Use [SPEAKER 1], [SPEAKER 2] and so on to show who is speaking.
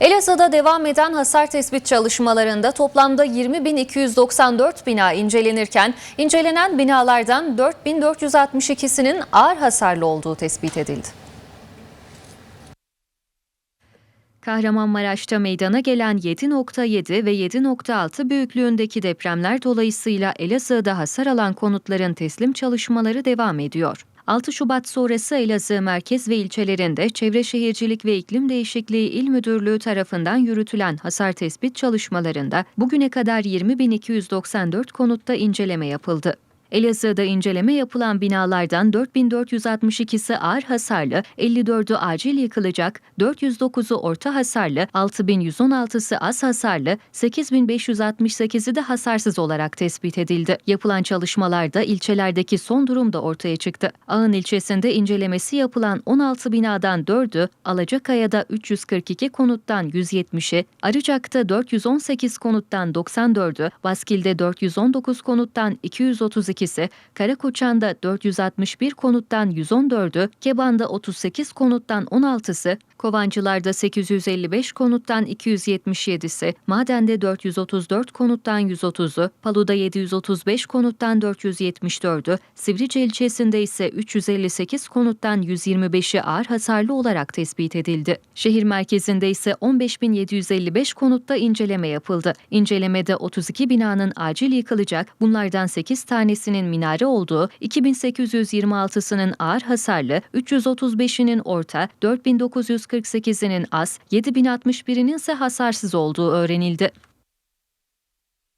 [SPEAKER 1] Elazığ'da devam eden hasar tespit çalışmalarında toplamda 20.294 bina incelenirken incelenen binalardan 4.462'sinin ağır hasarlı olduğu tespit edildi. Kahramanmaraş'ta meydana gelen 7.7 ve 7.6 büyüklüğündeki depremler dolayısıyla Elazığ'da hasar alan konutların teslim çalışmaları devam ediyor. 6 Şubat sonrası Elazığ merkez ve ilçelerinde Çevre Şehircilik ve İklim Değişikliği İl Müdürlüğü tarafından yürütülen hasar tespit çalışmalarında bugüne kadar 20.294 konutta inceleme yapıldı. Elazığ'da inceleme yapılan binalardan 4462'si ağır hasarlı, 54'ü acil yıkılacak, 409'u orta hasarlı, 6116'sı az hasarlı, 8568'i de hasarsız olarak tespit edildi. Yapılan çalışmalarda ilçelerdeki son durum da ortaya çıktı. Ağın ilçesinde incelemesi yapılan 16 binadan 4'ü, Alacakaya'da 342 konuttan 170'i, Arıcak'ta 418 konuttan 94'ü, Baskil'de 419 konuttan 232 2'si, Karakoçan'da 461 konuttan 114'ü, Keban'da 38 konuttan 16'sı, Kovancılar'da 855 konuttan 277'si, Maden'de 434 konuttan 130'u, Palu'da 735 konuttan 474'ü, Sivrice ilçesinde ise 358 konuttan 125'i ağır hasarlı olarak tespit edildi. Şehir merkezinde ise 15.755 konutta inceleme yapıldı. İncelemede 32 binanın acil yıkılacak, bunlardan 8 tanesi tanesinin minare olduğu, 2826'sının ağır hasarlı, 335'inin orta, 4948'inin az, 7061'inin ise hasarsız olduğu öğrenildi.